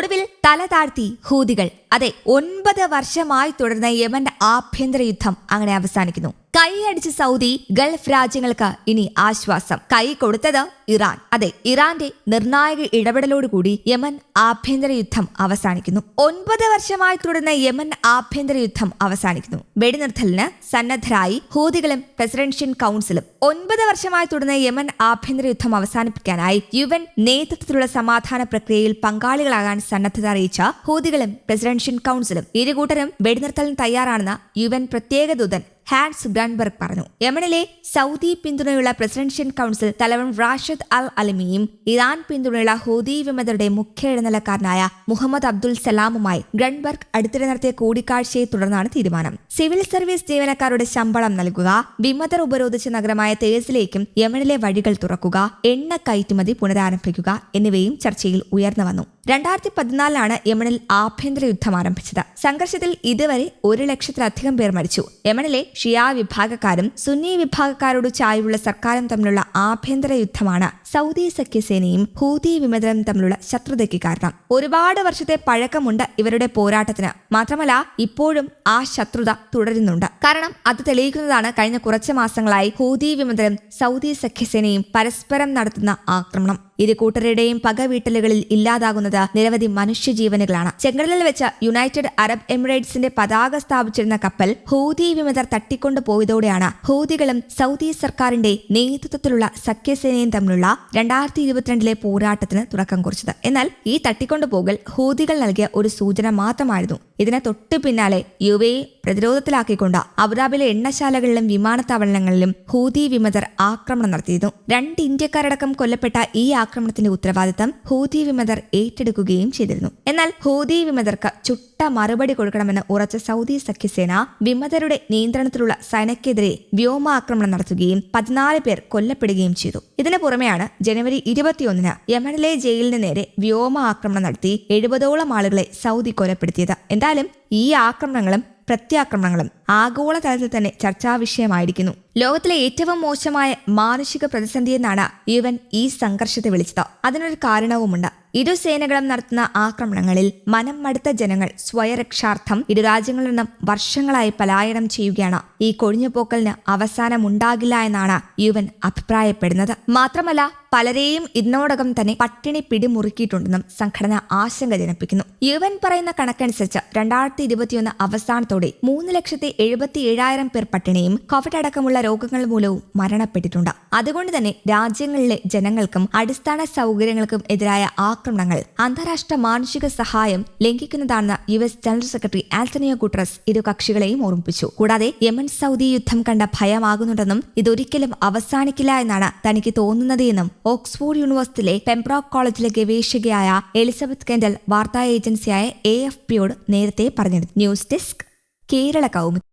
நடுவில் തല താഴ്ത്തി ഹൂതികൾ. അതെ ഒൻപത് വർഷമായി തുടർന്ന യമന്റെ ആഭ്യന്തര യുദ്ധം അങ്ങനെ അവസാനിക്കുന്നു. കൈയടിച്ച സൗദി ഗൾഫ് രാജ്യങ്ങൾക്ക് ഇനി ആശ്വാസം. കൈ കൊടുത്തത് ഇറാൻ. അതെ ഇറാന്റെ നിർണായക ഇടപെടലോടുകൂടി യമൻ ആഭ്യന്തര യുദ്ധം അവസാനിക്കുന്നു. ഒൻപത് വർഷമായി തുടർന്ന യമൻ ആഭ്യന്തര യുദ്ധം അവസാനിക്കുന്നു. വെടിനിർത്തലിന് സന്നദ്ധരായി ഹൂതികളും പ്രസിഡൻഷ്യൻ കൗൺസിലും ഒൻപത് വർഷമായി തുടർന്ന യമൻ ആഭ്യന്തര യുദ്ധം അവസാനിപ്പിക്കാനായി യുവൻ നേതൃത്വത്തിലുള്ള സമാധാന പ്രക്രിയയിൽ പങ്കാളികളാകാൻ സന്നദ്ധത അറിയിച്ച ഹൂതികളും പ്രസിഡൻഷ്യൽ കൌൺസിലും ഇരുകൂട്ടരും വെടിനിർത്തലിന് തയ്യാറാണെന്ന് എൻ പ്രത്യേക ദൂതൻ ഹാൻസ് ബ്രാൻബർഗ് പറഞ്ഞു. യമനിലെ സൗദി പിന്തുണയുള്ള പ്രസിഡൻഷ്യൽ കൗൺസിൽ തലവൻ റാഷിദ് അൽ അലമിയും ഇറാൻ പിന്തുണയുള്ള ഹൂദി വിമതരുടെ മുഖ്യ ഇടനിലക്കാരനായ മുഹമ്മദ് അബ്ദുൽ സലാമുമായി ഗ്രൺബർഗ് അടുത്തിടെ നടത്തിയ കൂടിക്കാഴ്ചയെ തുടർന്നാണ് തീരുമാനം. സിവിൽ സർവീസ് ജീവനക്കാരുടെ ശമ്പളം നൽകുക വിമതർ ഉപരോധിച്ച നഗരമായ തേസിലേക്കും യമനിലെ വഴികൾ തുറക്കുക എണ്ണ കയറ്റുമതി പുനരാരംഭിക്കുക എന്നിവയും ചർച്ചയിൽ ഉയർന്നു വന്നു. രണ്ടായിരത്തി പതിനാലിലാണ് യമനിൽ ആഭ്യന്തര യുദ്ധം ആരംഭിച്ചത്. സംഘർഷത്തിൽ ഇതുവരെ ഒരു ലക്ഷത്തിലധികം പേർ മരിച്ചു. യമനിലെ ഷിയാ വിഭാഗക്കാരും സുന്നി വിഭാഗക്കാരോട് ചായ്വുള്ള സർക്കാരും തമ്മിലുള്ള ആഭ്യന്തര യുദ്ധമാണ്. സൗദി സഖ്യസേനയും ഹൂതി വിമതരും തമ്മിലുള്ള ശത്രുതയ്ക്ക് കാരണം. ഒരുപാട് വർഷത്തെ പഴക്കമുണ്ട് ഇവരുടെ പോരാട്ടത്തിന്. മാത്രമല്ല ഇപ്പോഴും ആ ശത്രുത തുടരുന്നുണ്ട്. കാരണം അത് തെളിയിക്കുന്നതാണ് കഴിഞ്ഞ കുറച്ച് മാസങ്ങളായി ഹൂതി വിമതരും സൗദി സഖ്യസേനയും പരസ്പരം നടത്തുന്ന ആക്രമണം. ഇരു കൂട്ടരുടെയും പകവീട്ടലുകളിൽ ഇല്ലാതാകുന്നത് നിരവധി മനുഷ്യജീവനുകളാണ്. ചെങ്കടലിൽ വെച്ച് യുണൈറ്റഡ് അറബ് എമിറേറ്റ്സിന്റെ പതാക സ്ഥാപിച്ചിരുന്ന കപ്പൽ ഹൂതി വിമതർ തട്ടിക്കൊണ്ടു പോയതോടെയാണ് ഹൂതികളും സൗദി സർക്കാരിന്റെ നേതൃത്വത്തിലുള്ള സഖ്യസേനയും തമ്മിലുള്ള രണ്ടായിരത്തി ഇരുപത്തിരണ്ടിലെ പോരാട്ടത്തിന് തുടക്കം കുറിച്ചത്. എന്നാൽ ഈ തട്ടിക്കൊണ്ടുപോകൽ ഹൂതികൾ നൽകിയ ഒരു സൂചന മാത്രമായിരുന്നു. ഇതിനെ തൊട്ടു പിന്നാലെ യു എ പ്രതിരോധത്തിലാക്കിക്കൊണ്ട് അബുദാബിയിലെ എണ്ണശാലകളിലും വിമാനത്താവളങ്ങളിലും ഹൂതി വിമതർ ആക്രമണം നടത്തിയിരുന്നു. രണ്ട് ഇന്ത്യക്കാരടക്കം കൊല്ലപ്പെട്ട ഈ ആക്രമണത്തിന്റെ ഉത്തരവാദിത്തം ഹൂതി വിമതർ ഏറ്റെടുക്കുകയും ചെയ്തിരുന്നു. എന്നാൽ ഹൂതി വിമതർക്ക് ചുട്ട മറുപടി കൊടുക്കണമെന്ന് ഉറച്ച സൗദി സഖ്യസേന വിമതരുടെ നിയന്ത്രണത്തിലുള്ള സൈനയ്ക്കെതിരെ വ്യോമാക്രമണം നടത്തുകയും പതിനാല് പേർ കൊല്ലപ്പെടുകയും ചെയ്തു. ഇതിനു പുറമെയാണ് ജനുവരി ഇരുപത്തിയൊന്നിന് യമനിലെ ജയിലിന് നേരെ വ്യോമ ആക്രമണം നടത്തി എഴുപതോളം ആളുകളെ സൗദി കൊലപ്പെടുത്തിയത്. എന്തായാലും ഈ ആക്രമണങ്ങളും പ്രത്യാക്രമണങ്ങളും ആഗോളതലത്തിൽ തന്നെ ചർച്ചാ വിഷയമായിരിക്കുന്നു ലോകത്തിലെ ഏറ്റവും മോശമായ മാനുഷിക പ്രതിസന്ധിയെന്നാണ് എൻ ഈ സംഘർഷത്തെ വിളിച്ചത്. അതിനൊരു കാരണവുമുണ്ട്. ഇരു സേനകളും നടത്തുന്ന ആക്രമണങ്ങളിൽ മനം മടുത്ത ജനങ്ങൾ സ്വയരക്ഷാർത്ഥം ഇരു രാജ്യങ്ങളിൽ നിന്നും വർഷങ്ങളായി പലായനം ചെയ്യുകയാണ്. ഈ കൊഴിഞ്ഞുപോക്കലിന് അവസാനമുണ്ടാകില്ല എന്നാണ് യു എൻ അഭിപ്രായപ്പെടുന്നത്. മാത്രമല്ല പലരെയും ഇതിനോടകം തന്നെ പട്ടിണി പിടിമുറുക്കിയിട്ടുണ്ടെന്നും സംഘടന ആശങ്ക ജനിപ്പിക്കുന്നു. യു എൻ പറയുന്ന കണക്കനുസരിച്ച് രണ്ടായിരത്തി ഇരുപത്തിയൊന്ന് അവസാനത്തോടെ മൂന്ന് ലക്ഷത്തി എഴുപത്തി ഏഴായിരം പേർ പട്ടിണിയും കോവിഡ് അടക്കമുള്ള രോഗങ്ങൾ മൂലവും മരണപ്പെട്ടിട്ടുണ്ട്. അതുകൊണ്ട് തന്നെ രാജ്യങ്ങളിലെ ജനങ്ങൾക്കും അടിസ്ഥാന സൗകര്യങ്ങൾക്കും എതിരായ ആക്രമണങ്ങൾ അന്താരാഷ്ട്ര മാനുഷിക സഹായം ലംഘിക്കുന്നതാണെന്ന് U S general secretary Antonio Guterres ഇരു കക്ഷികളെയും ഓർമ്മിപ്പിച്ചു. കൂടാതെ യമൻ സൗദി യുദ്ധം കണ്ട ഭയമാകുന്നുണ്ടെന്നും ഇതൊരിക്കലും അവസാനിക്കില്ല എന്നാണ് തനിക്ക് തോന്നുന്നതെന്നും ഓക്സ്ഫോർഡ് യൂണിവേഴ്സിറ്റിയിലെ പെംബ്രോക്ക് കോളേജിലെ ഗവേഷകയായ എലിസബത്ത് കെൻഡൽ വാർത്താ ഏജൻസിയായ എ എഫ് പിയോട് നേരത്തെ പറഞ്ഞിരുന്നു. News desk Kerala Kaumudi.